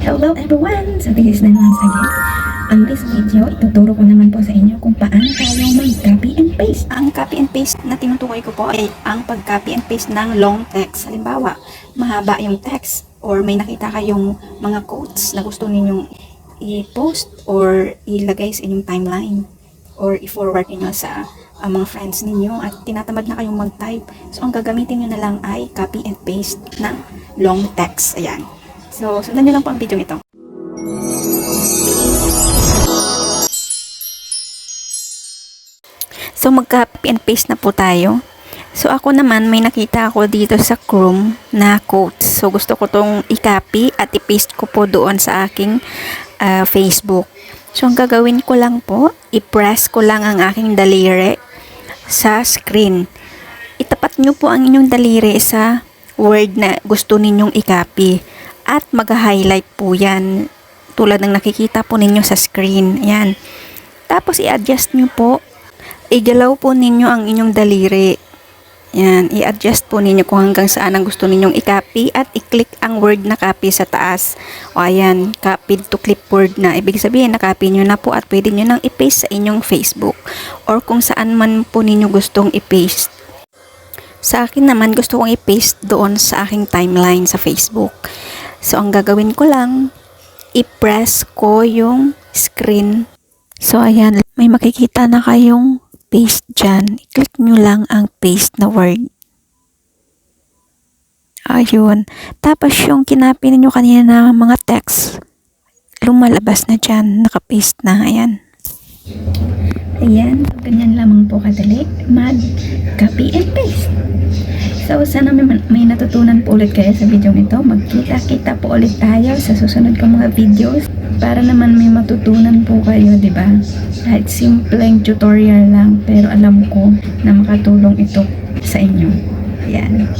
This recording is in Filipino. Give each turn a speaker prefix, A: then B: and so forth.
A: Hello everyone! So this is Nan once again. On this video, ituturo ko naman po sa inyo kung paano tayo mag-copy and paste. Ang copy and paste na tinutukoy ko po ay ang pag-copy and paste ng long text. Halimbawa, mahaba yung text or may nakita kayong mga quotes na gusto ninyong i-post or ilagay sa inyong timeline or i-forward niyo sa uh, mga friends ninyo at tinatamad na kayong mag-type. So, ang gagamitin nyo na lang ay copy and paste ng long text. Ayan. So, sundan nyo lang po ang video ito. So, mag-copy and paste na po tayo. So, ako naman, may nakita ako dito sa Chrome na quotes. So, gusto ko tong i-copy at i-paste ko po doon sa aking ah, Facebook. So, ang gagawin ko lang po, i-press ko lang ang aking daliri sa screen. Itapat nyo po ang inyong daliri sa word na gusto ninyong i-copy. At mag-highlight po yan tulad ng nakikita po ninyo sa screen. Ayan. Tapos i-adjust nyo po. Igalaw po ninyo ang inyong daliri. Yan, i-adjust po ninyo kung hanggang saan ang gusto ninyong i-copy at i-click ang word na copy sa taas. O ayan, copied to clipboard na. Ibig sabihin, na-copy nyo na po at pwede nyo nang i-paste sa inyong Facebook or kung saan man po ninyo gustong i-paste. Sa akin naman, gusto kong i-paste doon sa aking timeline sa Facebook. So, ang gagawin ko lang, i-press ko yung screen. So, ayan, may makikita na kayong paste dyan. I-click nyo lang ang paste na word. Ayun. Tapos yung kinapi ninyo kanina na mga text, lumalabas na dyan. Nakapaste na. Ayan. Ayan. Ganyan lamang po kadali. Mag-copy and paste. So, sana may, may natutunan po ulit kayo sa video ito. Magkita-kita po ulit tayo sa susunod kong mga videos para naman may matutunan po kayo, di ba? Kahit simpleng tutorial lang, pero alam ko na makatulong ito sa inyo. Yan.